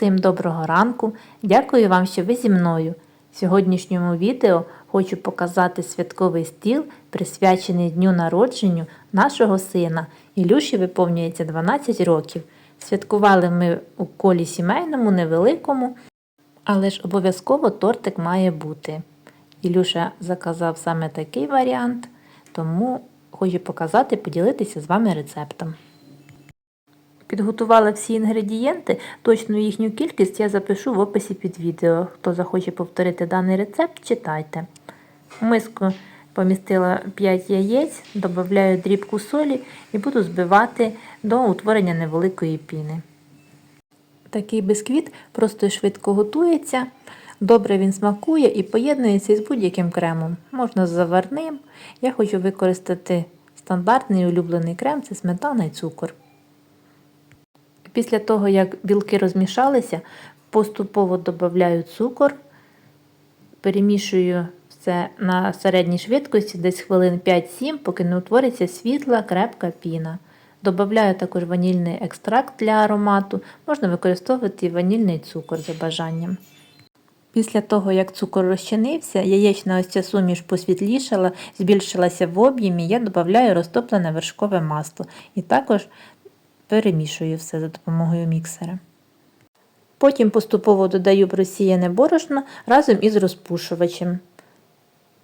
Всім доброго ранку! Дякую вам, що ви зі мною. В сьогоднішньому відео хочу показати святковий стіл, присвячений дню народженню нашого сина. Ілюші виповнюється 12 років. Святкували ми у колі сімейному, невеликому, але ж обов'язково тортик має бути. Ілюша заказав саме такий варіант, тому хочу показати, поділитися з вами рецептом. Підготувала всі інгредієнти, точну їхню кількість я запишу в описі під відео. Хто захоче повторити даний рецепт, читайте. В миску помістила 5 яєць, додаю дрібку солі і буду збивати до утворення невеликої піни. Такий бисквіт просто і швидко готується, добре він смакує і поєднується із будь-яким кремом. Можна з заварним. Я хочу використати стандартний улюблений крем це сметана і цукор. Після того, як білки розмішалися, поступово додаю цукор, перемішую все на середній швидкості, десь хвилин 5-7, поки не утвориться світла, крепка піна. Добавляю також ванільний екстракт для аромату, можна використовувати ванільний цукор за бажанням. Після того, як цукор розчинився, яєчна ось ця суміш посвітлішала, збільшилася в об'ємі, я додаю розтоплене вершкове масло і також перемішую все за допомогою міксера. Потім поступово додаю просіяне борошно разом із розпушувачем.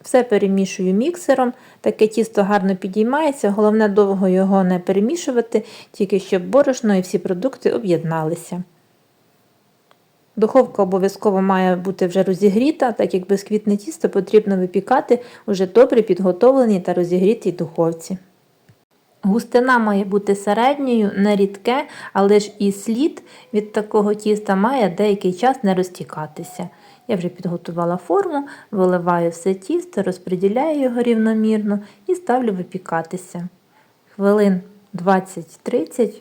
Все перемішую міксером, таке тісто гарно підіймається, головне довго його не перемішувати, тільки щоб борошно і всі продукти об'єдналися. Духовка обов'язково має бути вже розігріта, так як безквітне тісто потрібно випікати уже добре підготовленій та розігрітій духовці. Густина має бути середньою, не рідке, але ж і слід від такого тіста має деякий час не розтікатися. Я вже підготувала форму, виливаю все тісто, розподіляю його рівномірно і ставлю випікатися. Хвилин 20-30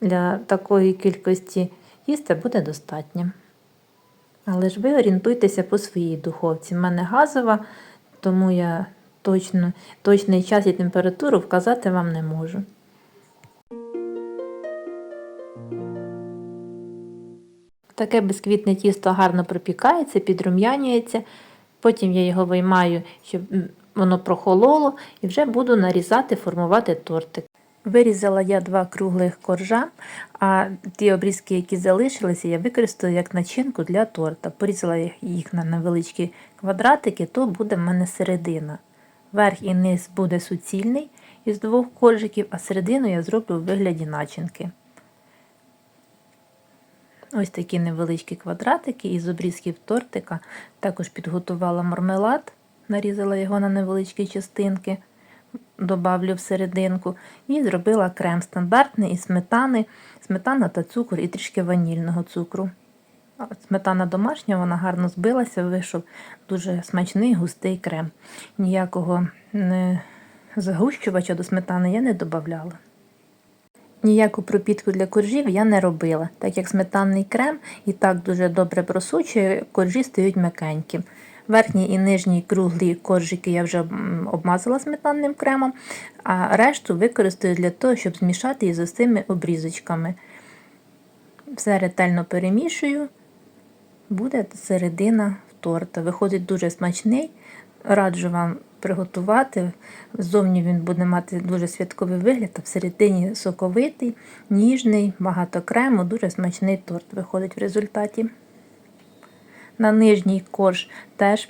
для такої кількості тіста буде достатньо. Але ж ви орієнтуйтеся по своїй духовці. У мене газова, тому я точно, точний час і температуру вказати вам не можу. Таке безквітне тісто гарно пропікається, підрум'янюється. Потім я його виймаю, щоб воно прохололо, і вже буду нарізати, формувати тортик. Вирізала я два круглих коржа, а ті обрізки, які залишилися, я використаю як начинку для торта. Порізала їх на невеличкі квадратики, то буде в мене середина. Верх і низ буде суцільний із двох коржиків, а середину я зроблю в вигляді начинки. Ось такі невеличкі квадратики із обрізків тортика. Також підготувала мармелад, нарізала його на невеличкі частинки, добавлю в серединку, і зробила крем стандартний із сметани, сметана та цукор і трішки ванільного цукру. Сметана домашня, вона гарно збилася, вийшов дуже смачний густий крем. Ніякого не загущувача до сметани я не додавала. Ніяку пропітку для коржів я не робила, так як сметанний крем і так дуже добре просучує, коржі стають м'якенькі. Верхній і нижній круглі коржики я вже обмазала сметанним кремом, а решту використаю для того, щоб змішати її цими обрізочками. Все ретельно перемішую, буде середина торта. Виходить дуже смачний. Раджу вам приготувати. Ззовні він буде мати дуже святковий вигляд, а всередині соковитий, ніжний, багато крему, дуже смачний торт виходить в результаті. На нижній корж теж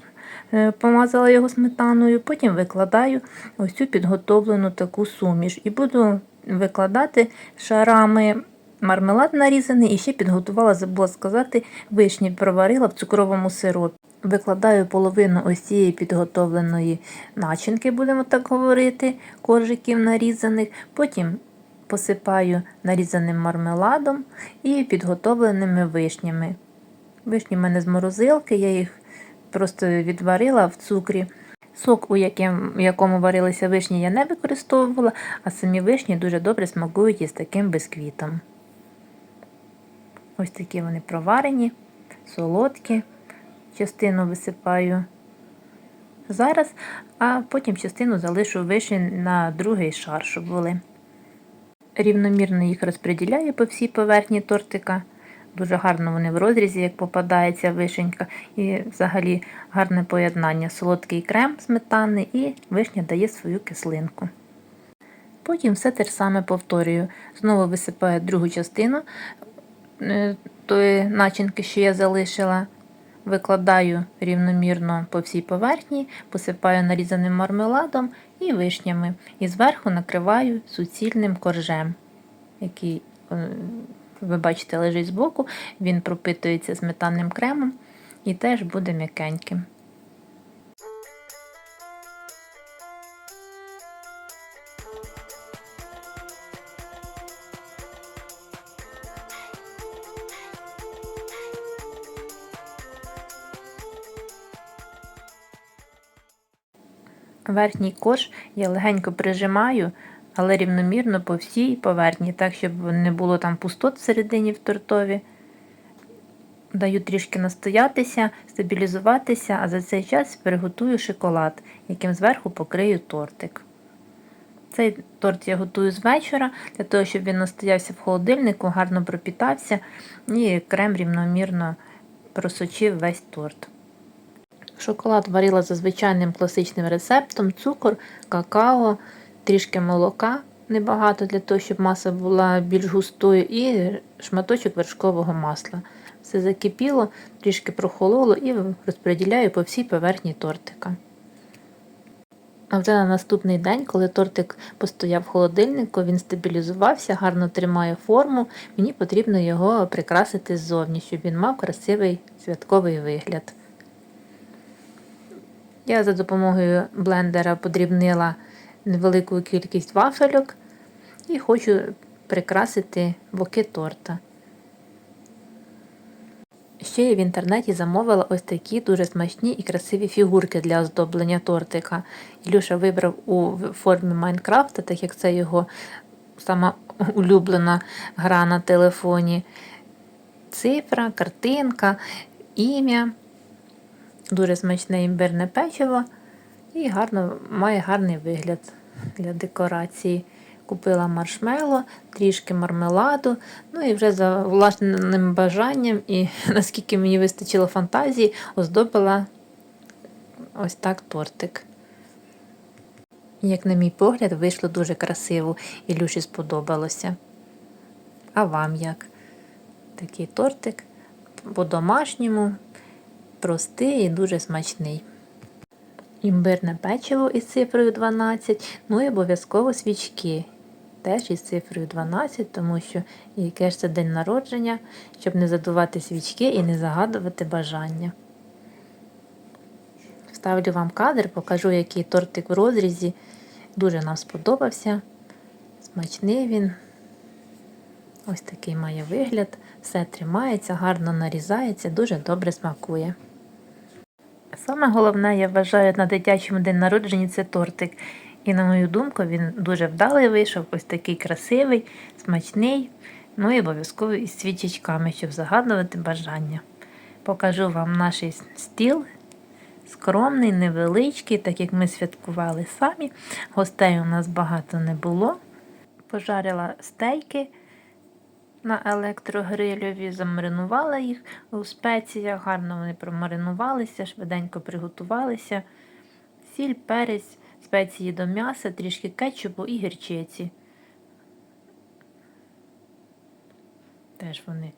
помазала його сметаною, потім викладаю ось цю підготовлену таку суміш і буду викладати шарами. Мармелад нарізаний і ще підготувала, забула сказати, вишні проварила в цукровому сиропі. Викладаю половину ось цієї підготовленої начинки, будемо так говорити, коржиків нарізаних. Потім посипаю нарізаним мармеладом і підготовленими вишнями. Вишні в мене з морозилки, я їх просто відварила в цукрі. Сок, у якому варилися вишні, я не використовувала, а самі вишні дуже добре смакують із таким бисквітом. Ось такі вони проварені, солодкі. Частину висипаю зараз, а потім частину залишу вишень на другий шар, щоб були. Рівномірно їх розподіляю по всій поверхні тортика. Дуже гарно вони в розрізі, як попадається вишенька. І взагалі гарне поєднання. Солодкий крем сметани і вишня дає свою кислинку. Потім все те ж саме повторюю. Знову висипаю другу частину тої начинки, що я залишила. Викладаю рівномірно по всій поверхні, посипаю нарізаним мармеладом і вишнями. І зверху накриваю суцільним коржем, який, е, ви бачите, лежить збоку. Він пропитується сметанним кремом і теж буде м'якеньким. Верхній корж я легенько прижимаю, але рівномірно по всій поверхні, так, щоб не було там пустот всередині в тортові. Даю трішки настоятися, стабілізуватися, а за цей час приготую шоколад, яким зверху покрию тортик. Цей торт я готую з вечора, для того, щоб він настоявся в холодильнику, гарно пропітався і крем рівномірно просочив весь торт. Шоколад варила за звичайним класичним рецептом: цукор, какао, трішки молока, небагато для того, щоб маса була більш густою, і шматочок вершкового масла. Все закипіло, трішки прохололо і розподіляю по всій поверхні тортика. А вже на наступний день, коли тортик постояв в холодильнику, він стабілізувався, гарно тримає форму, мені потрібно його прикрасити ззовні, щоб він мав красивий святковий вигляд. Я за допомогою блендера подрібнила невелику кількість вафельок і хочу прикрасити боки торта. Ще я в інтернеті замовила ось такі дуже смачні і красиві фігурки для оздоблення тортика. Ілюша вибрав у формі Майнкрафта, так як це його сама улюблена гра на телефоні. Цифра, картинка, ім'я дуже смачне імбирне печиво і гарно, має гарний вигляд для декорації. Купила маршмело, трішки мармеладу, ну і вже за власним бажанням, і наскільки мені вистачило фантазії, оздобила ось так тортик. Як, на мій погляд, вийшло дуже красиво і Люші сподобалося. А вам як? Такий тортик по-домашньому, простий і дуже смачний. Імбирне печиво із цифрою 12, ну і обов'язково свічки. Теж із цифрою 12, тому що яке ж це день народження, щоб не задувати свічки і не загадувати бажання. Вставлю вам кадр, покажу, який тортик в розрізі. Дуже нам сподобався. Смачний він. Ось такий має вигляд. Все тримається, гарно нарізається, дуже добре смакує. Саме головне, я вважаю, на дитячому день народження це тортик. І, на мою думку, він дуже вдалий вийшов, ось такий красивий, смачний, ну і обов'язково із свічечками, щоб загадувати бажання. Покажу вам наш стіл. Скромний, невеличкий, так як ми святкували самі. Гостей у нас багато не було. Пожарила стейки на електрогрильові, замаринувала їх у спеціях, гарно вони промаринувалися, швиденько приготувалися. Сіль, перець, спеції до м'яса, трішки кетчупу і гірчиці. Теж вони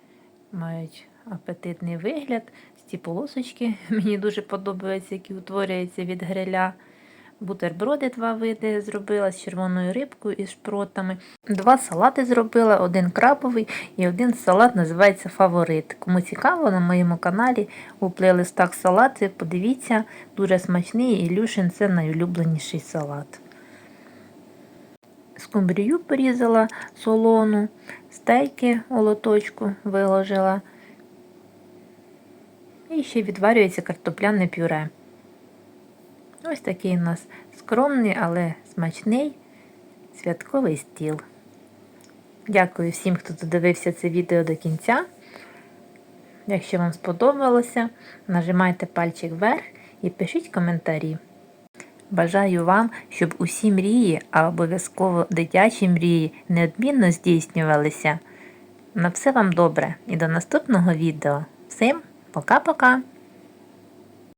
мають апетитний вигляд. Ці полосочки мені дуже подобаються, які утворюються від гриля. Бутерброди два види зробила з червоною рибкою і шпротами. Два салати зробила, один крабовий і один салат називається Фаворит. Кому цікаво, на моєму каналі у плейлистах салати, подивіться, дуже смачний і Ілюшин це найулюбленіший салат. Скумбрію порізала солону, стейки у лоточку виложила. І ще відварюється картопляне пюре. Ось такий у нас скромний, але смачний святковий стіл. Дякую всім, хто додивився це відео до кінця. Якщо вам сподобалося, нажимайте пальчик вверх і пишіть коментарі. Бажаю вам, щоб усі мрії, а обов'язково дитячі мрії, неодмінно здійснювалися. На все вам добре і до наступного відео. Всім пока-пока!